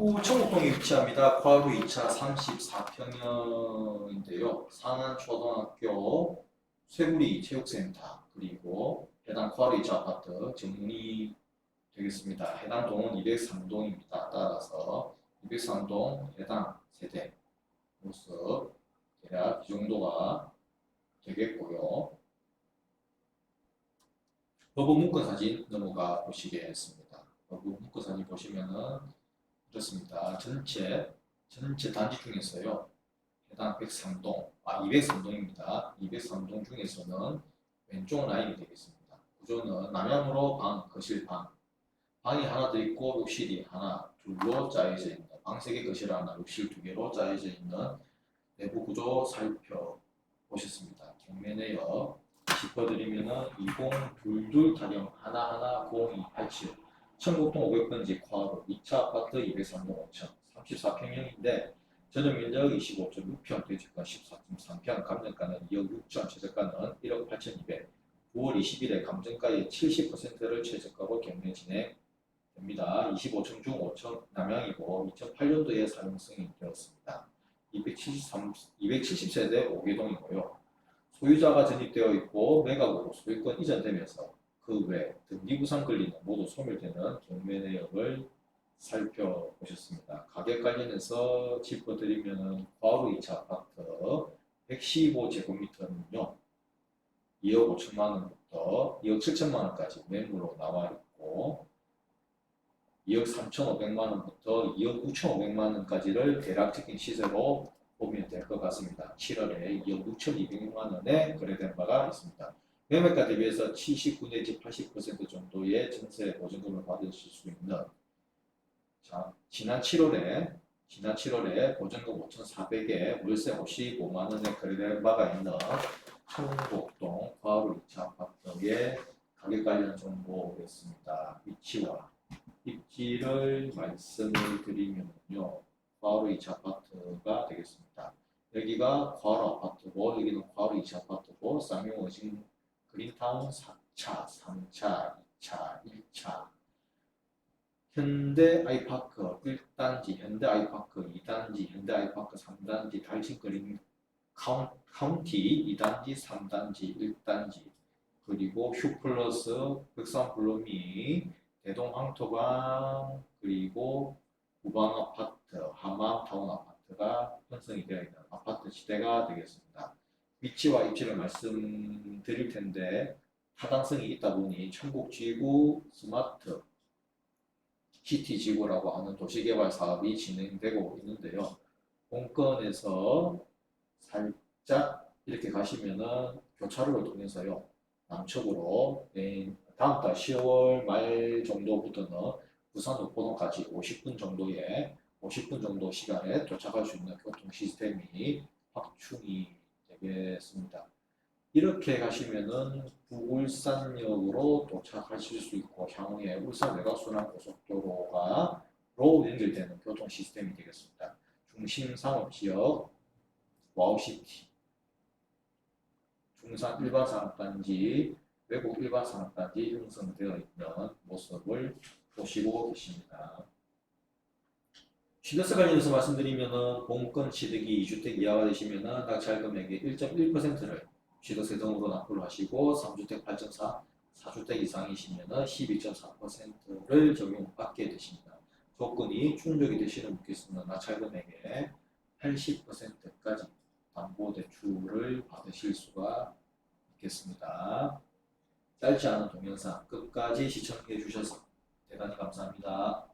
북구 청곡동에 위치합니다. 과로 2차 34평형인데요. 상안초등학교 쇠구리 체육센터 그리고 해당 과로 2차 아파트 정문이 되겠습니다. 해당 동은 203동입니다. 따라서 203동 해당 세대 모습 대략 이 정도가 되겠고요. 법원 문건 사진 넘어가 보시겠습니다. 법원 문건 사진 보시면은 이렇습니다. 전체 전체 단지 중에서요. 해당 103동, 아 203동입니다. 203동 중에서는 왼쪽 라인이 되겠습니다. 구조는 남향으로 방, 거실 방, 방이 하나 더 있고 욕실이 하나, 둘로 짜여져 있는 방 세 개, 거실 하나, 욕실 두 개로 짜여져 있는 내부 구조 살펴보셨습니다. 경매 내역 짚어드리면은 2022 타령 하나하나 0287 청곡동 500번지 과로 2차 아파트 203동 5천 34평형인데 전용 면적 25.6평, 대지가 14.3평, 감정가는 2억 6천, 최저가는 1억 8,200. 9월 20일에 감정가의 70%를 최저가로 경매 진행됩니다. 25층 중 5층 남양이고 2008년도에 사용승이 되었습니다. 273, 270세대 5개동이고요. 소유자가 전입되어 있고 매각으로 소유권 이전되면서 그 외 등기부상 권리는 모두 소멸되는 경매 내역을 살펴보셨습니다. 가격 관련해서 짚어드리면은 과로 2차 아파트 115제곱미터는요 2억 5천만 원부터 2억 7천만 원까지 매물로 나와 있고 2억 3,500만 원부터 2억 9,500만 원까지를 대략적인 시세로 보면 될 것 같습니다. 7월에 2억 6,200만 원에 거래된 바가 있습니다. 매매가 대비해서 79 내지 80% 정도의 전세 보증금을 받으실 수 있는 자, 지난 7월에 지난 7월에 보증금 5,400에 월세 55만 원에 거래된 바가 있는 청곡동 과로 2차 아파트의 가격 관련 정보겠습니다. 위치와 입지를 말씀을 드리면요. 과로 2차 아파트가 되겠습니다. 여기가 과로 아파트고 여기는 과로 2차 아파트고 쌍용 어진 그린타운 4차, 3차, 2차, 1차 현대 아이파크 1단지, 현대 아이파크 2단지, 현대 아이파크 3단지, 달진 그린 카운, 카운티 2단지, 3단지, 1단지 그리고 휴플러스 백산 블루미 대동 황토방 그리고 구방 아파트, 하맘 타운 아파트가 편성이 되어 있는 아파트 지대가 되겠습니다. 위치와 입지를 말씀드릴 텐데 타당성이 있다 보니 천국지구 스마트 시티 지구라고 하는 도시개발 사업이 진행되고 있는데요. 공권에서 살짝 이렇게 가시면은 교차로를 통해서요. 남쪽으로 다음 달 10월 말 정도부터는 부산 목포동까지 50분 정도의 50분 정도 시간에 도착할 수 있는 교통 시스템이 확충이 되겠습니다. 이렇게 가시면은 부울산역으로 도착하실 수 있고 향후에 울산 외곽순환 고속도로가 로 연결되는 교통 시스템이 되겠습니다. 중심 상업 지역 와우시티 중산 일반 산업단지 외국 일반 산업단지 형성되어 있는 모습을 보시고 계십니다. 취득세 관련해서 말씀드리면은 공권 취득이 2주택 이하가 되시면은 낙찰 금액의 1.1%를 취득세 등으로 납부를 하시고 3주택 8.4, 4주택 이상이시면은 12.4%를 적용받게 되십니다. 조건이 충족이 되시는 분께서는 낙찰 금액의 80%까지 담보 대출을 받으실 수가 있겠습니다. 짧지 않은 동영상 끝까지 시청해 주셔서 대단히 감사합니다.